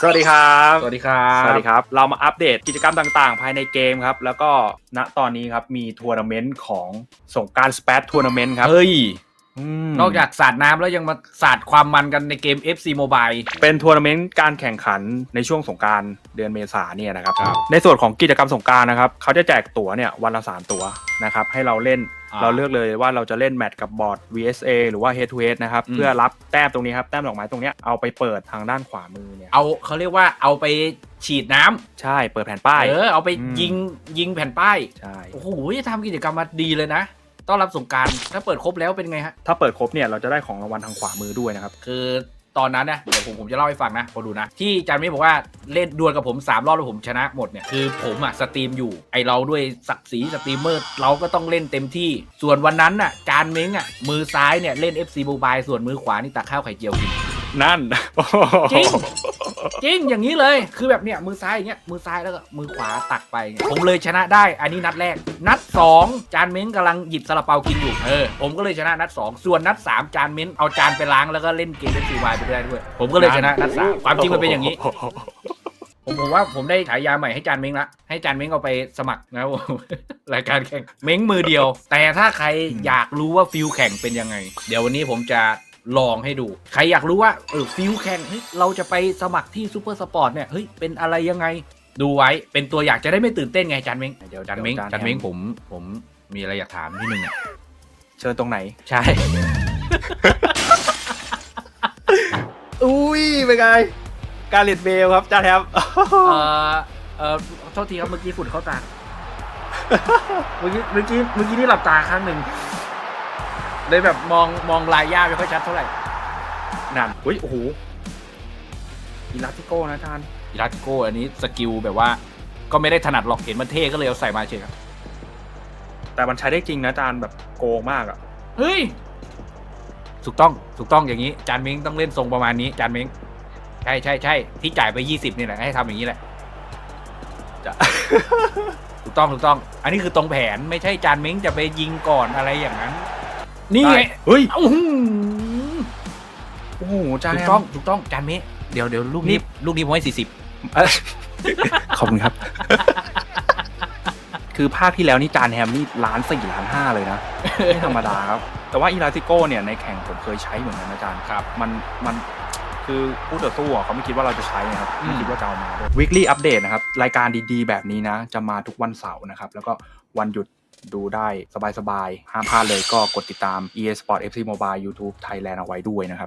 สวัสดีครับ สวัสดีครับสวัสดีครับ เรามาอัปเดตกิจกรรมต่างๆ ภายในเกมครับ แล้วก็ณตอนนี้ครับมีทัวร์นาเมนต์ของสงกรารสเปซทัวร์นาเมนต์ครับ เฮ้ย มนอกจากสาดน้ำแล้วยังมาสาดความมันกันในเกม FC Mobile เป็นทัวร์นาเมนต์การแข่งขันในช่วงสงกรารเดือนเมษาเนี่ยนะครับ ครับในส่วนของกิจกรรมสงกรารนะครับเขาจะแจกตั๋วเนี่ยวันละ3ตั๋วนะครับให้เราเล่นอ่าเราเลือกเลยว่าเราจะเล่นแมตช์กับบอร์ด VSA หรือว่า Head to Head นะครับอืม เพื่อรับแต้มตรงนี้ครับแต้มดอกไม้ตรงเนี้ยเอาไปเปิดทางด้านขวามือเนี่ยเอาเขาเรียกว่าเอาไปฉีดน้ำใช่เปิดแผ่นป้าย เออเอาไปอืม ยิงยิงแผ่นป้ายใช่ โอ้โหทำกิจกรรมมาดีเลยนะ ต้อนรับสงกรารถ้าเปิดครบแล้วเป็นไงฮะ ถ้าเปิดครบเนี่ยเราจะได้ของรางวัลทางขวามือด้วยนะครับ คือตอนนั้นนะเดี๋ยวผมผมจะเล่าให้ฟังนะพอดูนะ ที่จานไม่บอกว่าเล่นดวลกับผม 3 รอบแล้วผมชนะหมดเนี่ยคือผมอะสตรีมอยู่ไอเราด้วยศักดิ์ศรีสตรีมเมอร์เราก็ต้องเล่นเต็มที่ ส่วนวันนั้นน่ะจานเม้งอะมือซ้ายเนี่ยเล่น FC Mobile ส่วนมือขวานี่ตักข้าวไข่เจียวกินนั่นจริง จริงอย่างนี้เลยคือแบบเนี้ยมือซ้ายอย่างเงี้ยมือซ้ายแล้วก็มือขวาตักไปเงี้ยผมเลยชนะได้ อันนี้นัดแรก นัด 2 จานเม้งกำลังหยิบซาลาเปากินอยู่เออผมก็เลยชนะนัด 2 ส่วนนัด 3 จานเม้งเอาจานไปล้างแล้วก็เล่นเกมเป็นซีวายไปได้ด้วย ผมก็เลยชนะนัดสามความจริงมันเป็นอย่างนี้ ผมผมว่าผมได้ฉายาใหม่ให้จานเม้งละให้จานเม้งเอาไปสมัครนะครับผม รายการแข่งเม้งมือเดียว แต่ถ้าใครอยากรู้ว่าฟิลแข่งเป็นยังไง เดี๋ยววันนี้ผมจะ ลองให้ดู ใครอยากรู้ว่าเออฟิลแข่งเฮ้ยเราจะไปสมัครที่ซูเปอร์สปอร์ตเนี่ยเฮ้ยเป็นอะไรยังไงดูไว้เป็นตัวอยากจะได้ไม่ตื่นเต้นไงจานเม้งเดี๋ยวจานเม้งดี๋ยวจานเม้งผมผมมีอะไรอยากถามนิดนึงอะเชิญตรงไหน ใช่ อุ้ยเป็นไงการเลดเบลครับจ้าแทบเออเออโทษทีครับเมื่อกี้ฝุ่นเข้าตา เมื่อกี้เมื่อกี้เมื่อกี้นี่หลับตาครั้งหนึ่ง เลยแบบมองมองลายย่าไม่ค่อยชัดเท่าไหร่นั่นอุ้ยโอ้โหอีลาติโก้นะอาจารย์อิรัตโกอันนี้สกิลแบบว่า ก็ไม่ได้ถนัดหรอกเห็นมันเท่ก็เลยเอาใส่มาเฉยครับแต่มันใช้ได้จริงนะอาจารย์แบบโกงมากอะเฮ้ยถูกต้องถูกต้องอย่างนี้จานเม้งต้องเล่นทรงประมาณนี้จานเม้งใช่ใช่ใช่ที่จ่ายไปยี่สิบนี่แหละให้ทำอย่างนี้แหละจะ ถูกต้องถูกต้อง อันนี้คือตรงแผนไม่ใช่จานเม้งจะไปยิงก่อนอะไรอย่างนั้น นี่ไงได้เฮ้ยอื้อหือโอ้โหอาจารย์ถูแฮกมต้องถูกต้องจานเมะเดี๋ยวเดี๋ยวลูกนี้นี่ลูกนี้ผมให้สี่สิบเอ้ยขอบคุณครับ คือภาคที่แล้วนี่จานแฮมนี่ล้านสี่ล้านห้าเลยนะไม่ธรรมดาครับ แต่ว่าอีลาติโก้เนี่ยในแข่งผมเคยใช้เหมือนกันนะอาจารย์ครับ มันมันคือผู้ต่อสู้อะเขาไม่คิดว่าเราจะใช้นะครับอืมไม่คิดว่าจะเอามาด้วย weekly update นะครับ รายการดีๆ แบบนี้นะ จะมาทุกวันเสาร์นะครับ แล้วก็วันหยุด ดูได้สบายๆ ห้ามพลาดเลยก็กดติดตาม e-sport FC Mobile YouTube Thailand เอาไว้ด้วยนะครับ